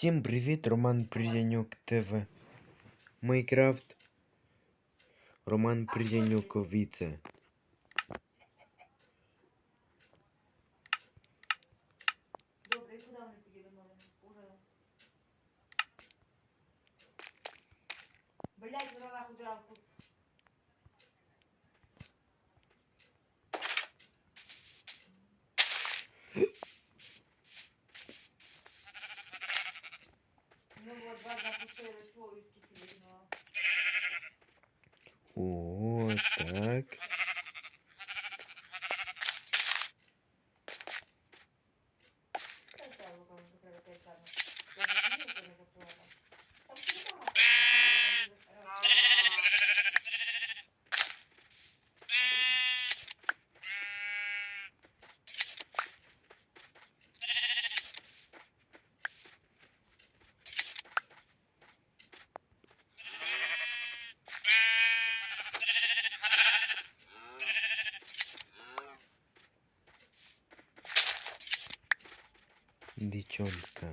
Всім привіт, Роман Придянюк ТВ. Майкрафт. Роман Придянюковіце. Добре, і куди вони поїдемо? Уже. Блять, вона нахуй дранку. О, так. de Chomka.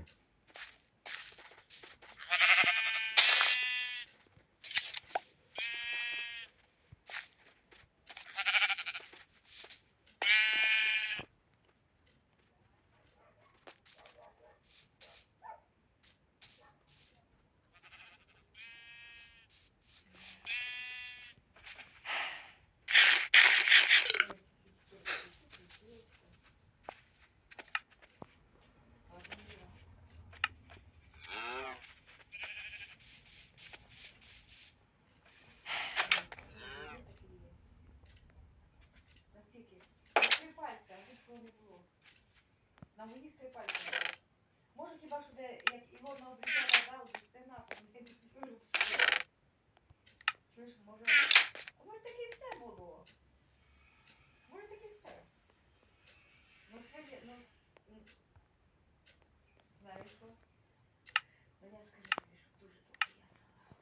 Ну, своє, ну, знаєш що? Ну, я скажу тобі, що дуже добре я сала.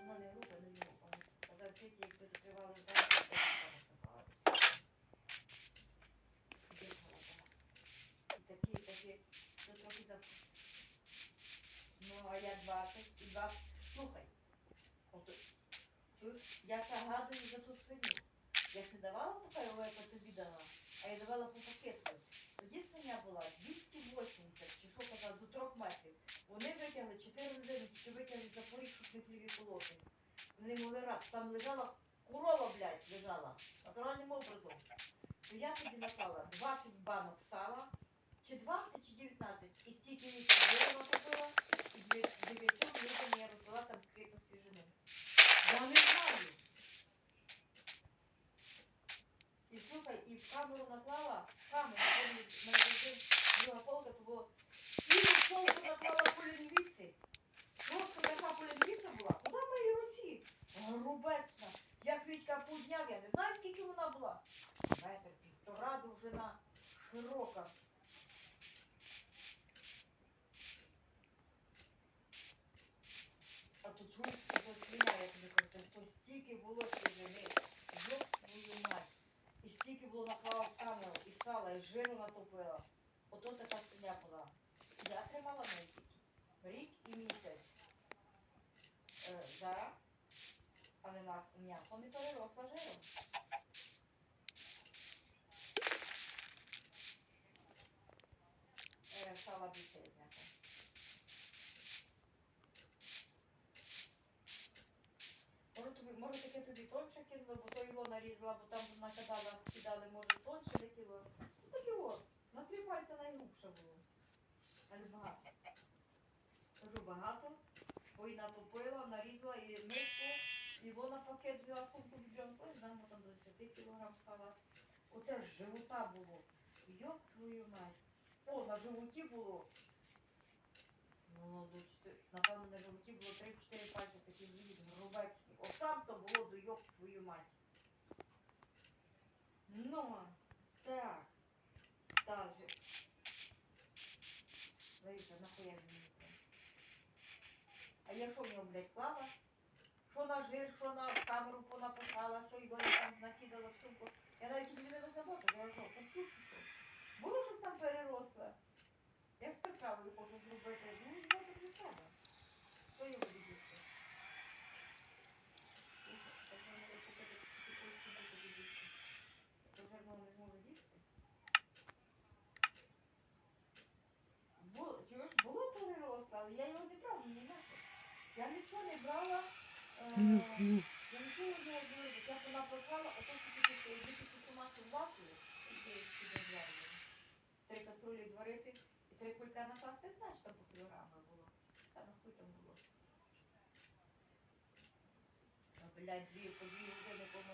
Вона не груба, не груба. А завжди, якби закривали двері, то так ставалося. Дихала. І такі, такі, ну трохи за... Ну, а я 20, і 20. Слухай, от, чуєш, я загадую за ту свиню. Я ж не давала така яка тобі дала, а я давала по пакету. Тоді свиня була 280, чи що казав, до 3 метрів. Вони витягли 4 людини, чи витягли за поріг, щоб не пліві колоти. Вони могли рад. Там лежала корова, блядь, лежала. Натуральним образом. То я тоді наклала 20 банок сала, чи 20, чи 19. І стільки вирила купила, і 9 літрів я роздала там криту свіжину. Я не знаю. І слухай, і в камеру наклала, камеру, на мене друга полка, то було цілу полку наклала полінвіці. Просто така полінвіця була, вона в моїй руці? Грубетна. Як Вітька подняв, я не знаю, скільки вона була. Метр півтора довжина, широка. А то чуєш, то свиня, я тобі кажу, то то стільки було свіжини. Йоп твою мать. І скільки було наклала в камеру, і сала, і жиру натопила. Ото така свиня була. Я тримала на рік і місяць. Е, да. Але нас м'ясо не переросла жиром. Е, сала більше від. Може, тобі, може таке тобі тонше кинуло, бо то його нарізала, бо там накидала, кидали, може, тонше летіло. Ну таке от, на три пальця найгрубше було. Але багато. Кажу, багато, бо і натопила, нарізала і миску, і вона пакет взяла сумку бідронку, і знаємо, там до 10 кілограм сала. Оте ж живота було. Йоп твою мать. О, на животі було. Ну, до чотири- напевно, на животі було 3-4 пальці такі злі, грубечні. От там то було до йоп твою мать. Ну, так. Так же. Лариса, нахуя мені це? А я що в нього, блядь, клала? Що на жир, що на камеру понаписала, що його там накидала в сумку. Я навіть не розработала, я що, чи що? Було щось там переросла. Я з приправою хочу зробити. Ну, не треба. Що я буду їсти? Слухай, так я можу купити якусь купити буду їсти. То жарно не можу їсти. Було, чуєш, було переросло, але я його не брала нахуй. Я нічого не брала. Е, я нічого не робила, я вона поклала, а то що дві тисячі томатів вафлі, які сюди. Три каструлі зварити і три кулька накласти, знаєш, там по кілограму було. Та нахуй там було. Блядь, дві, по дві години повна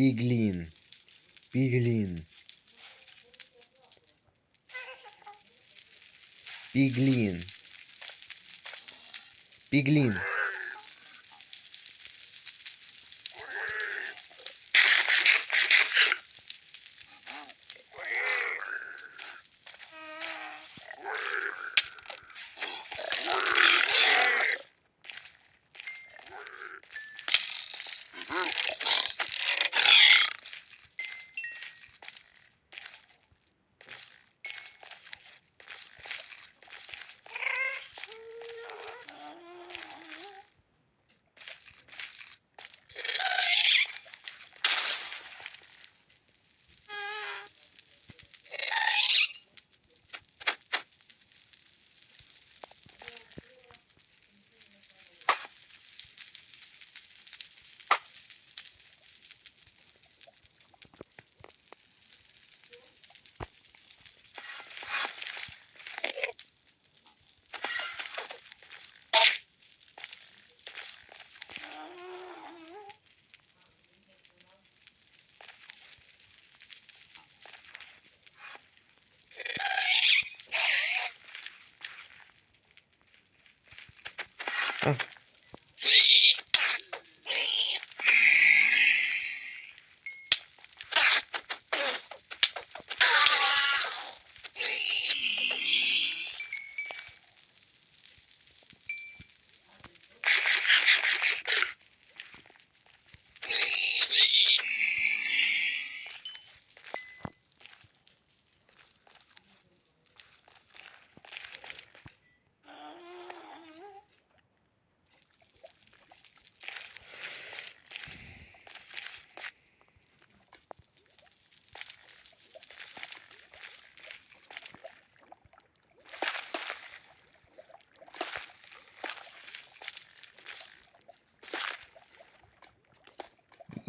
Піглін. Піглін. Піглін. Піглін.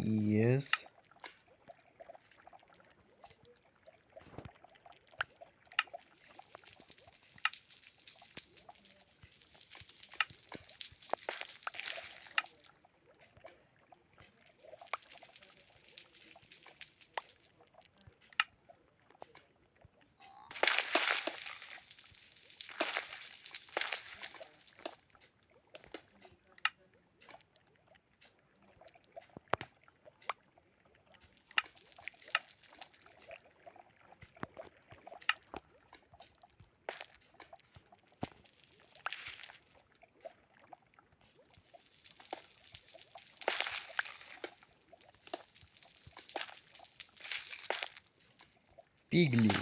Yes. Піглін.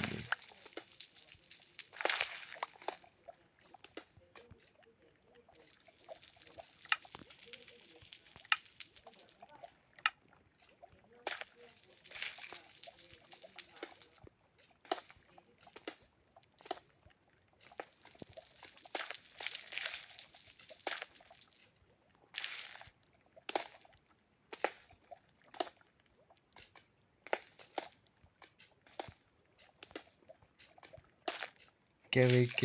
québec